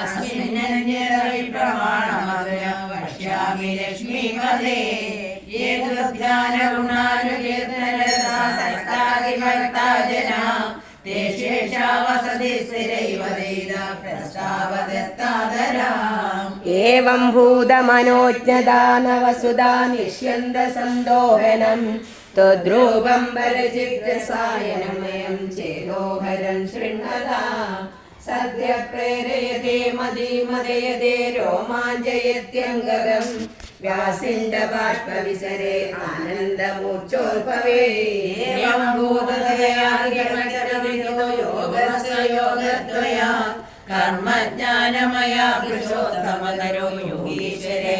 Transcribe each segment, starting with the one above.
അസ്മിന്നന്യതവിപ്രമാണമഗ്ന ഭക്ഷ്യാമി ലക്ഷ്മീപദേ േതൃധ്യാനഗുണാനുകീർത്തനരസാസക്താതിഭക്താജന ते शेषावसति स्थिरैव वेदा प्रस्तावदत्तादराम् एवं भूतमनोज्ञदानवसुधा निष्यन्द सन्दोहनम् तद्रूपं वरचिद्रसायनमयं चेदोहरं शृण्वता പ്രേരയതേ മതീമതയതേ രോമാഞ്ചയത്യങ്കരം വ്യാസിന്ദ ബാഷ്പവിസരേ ആനന്ദമൂർച്ചോർഭവേ കർമ്മജ്ഞാനമയാ പുരുഷോത്തമതരോ യോഗീശ്വരേ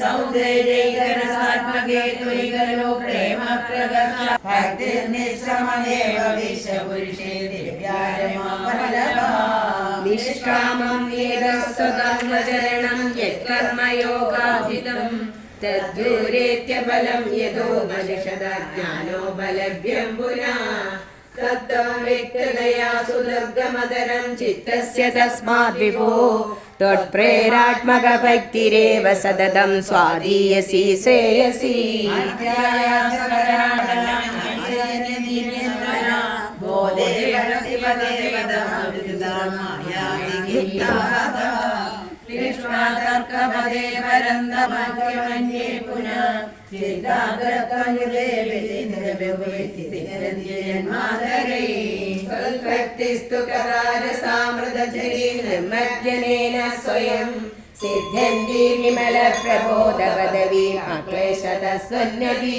സൗന്ദര്യകരസാത്മകേ ത്വൈകരലോക അതിർനിശ്രമേവ വിശ്വപുരുഷേ നിഷ്കാമം ഏതസ്വധർമ്മചരണം യത്കർമ്മയോഗാധിതം. തദ്ദൂരേത്യ ബലം യഥോ ബലിഷദാജ്ഞാനോ ബലഭ്യം പുരാ തത്തം വ്യക്തതയാ സുദർഗമതരം ചിത്തസ്യ തസ്മാത് വിഭോ. ത്വത്പ്രേരാത്മക ഭക്തിരേവ ർക്കപദേ പരന്തമാക്യമന്യേ പുനഃ ചിന്താഗ്രതമുലേ വിധിനിരവേ കൽപ്പത്തിസ്തു കരാര സാമൃതജരീ നിർമ്മജ്ജനേന സ്വയം സിദ്ധ്യന്തി വിമല പ്രബോധ പദവി ആക്ലേശത സ്വന്യതി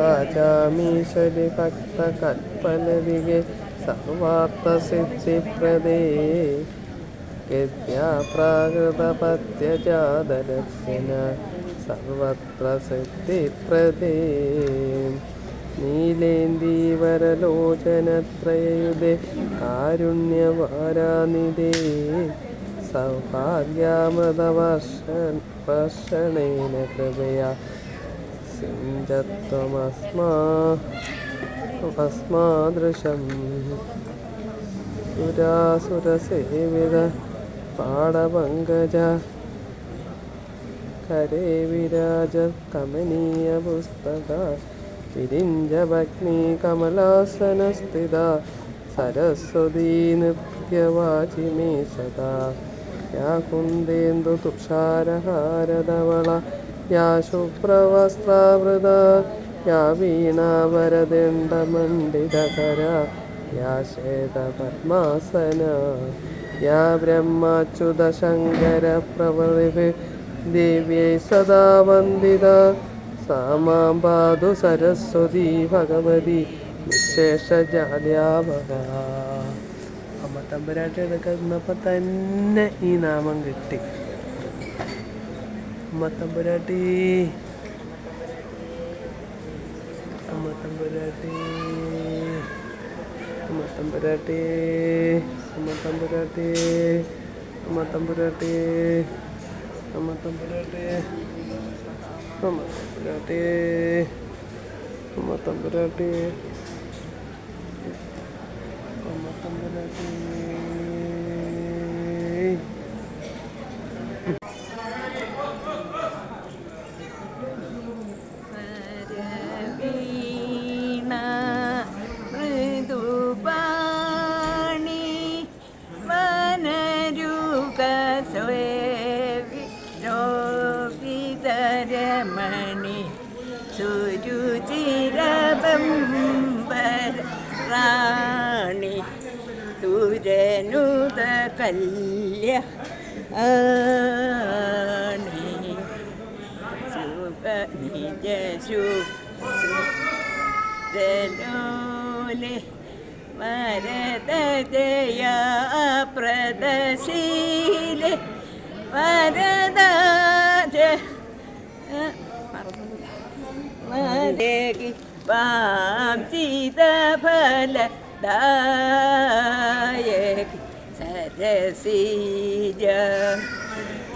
സാജാമീശ്വരി ഭക്ത കൽപ്പനതികെ സർവാർത്ഥസിദ്ധിപ്രദേ ഗത്യാപ്രാകൃതപത്യജാതരസ്യന സർവത്ര സിദ്ധിപ്രദേ നീലേന്ദീവരലോചനത്രയയുധേ കാരുണ്യവാരാനിധേ സൗഭാഗ്യാമൃതവർഷ വർഷണേന കൃപയാ. സിഞ്ചത്വമസ്മാസ്മാദൃശം സുരാസുരസേവിത പാടപങ്കജ കരേ വിരാജ കമനീയ പുസ്തക വിരിഞ്ചഭഗ്നി കമലാസനസ്ഥിത സരസ്വതീ നൃത്യവാചിമേ സദാ. या कुन्देन्दुतुक्षारहारधवळ യാ ശുഭ്രവസ്ത്രാവൃത യാ വീണാവരദണ്ഡമണ്ഡിതകര യാ ശ്വേതപത്മാസന യാ ബ്രഹ്മാച്യുതശങ്കര പ്രവൃതി ദിവ്യൈ സദാ വന്ദിത സാ മാം പാതു സരസ്വതി ഭഗവതി വിശേഷജാദ്യാവക അമ്മ തമ്പുരാട്ടി എടുക്കുന്നപ്പോൾ തന്നെ ഈ നാമം കിട്ടി. അമ്മ തമ്പുരാട്ടി അമ്മ തമ്പുരാട്ടി അമ്മ തമ്പുരാട്ടി അമ്മ തമ്പുരാട്ടി അമ്മ തമ്പുരാട്ടി അമ്മ തമ്പുരാട്ടി അമ്മ തമ്പുരാട്ടി അമ്മ തമ്പുരാട്ടി അമ്മ തമ്പുരാട്ടി സേവി രോഹിതരമണി സുരുചിരബംബര റാണി സുരനുത കല്യ ആണി ശുഭ നിജ ശുഭ ദലോലേ ജയ പ്രദശീലെ വരദ ദായകി സരസീജ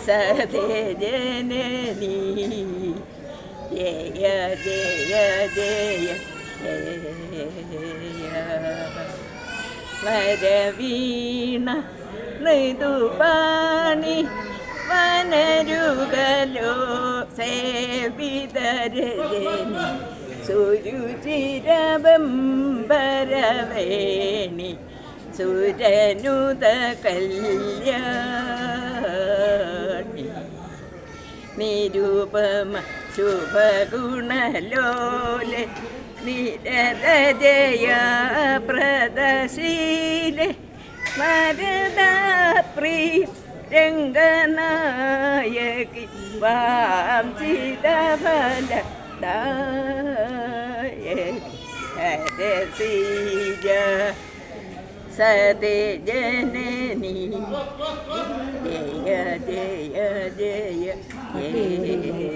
സതേ ജനനീ ജയ ജയ ജയ വരവീണ മൃദുപാണി വനരുകലോ സേവിതരജനി സുരുചിരബംബരവേണി സുരനുത കല്യാണി നിരുപമ ശുഭഗുണലോലെ നിരത ജയ പ്രദശീലെ വരദാപ്രീ രംഗനായകി വാം ചിതഫല ദായകി സരസീജ സതേ ജനനി ജയ ജയ ജയ ജയ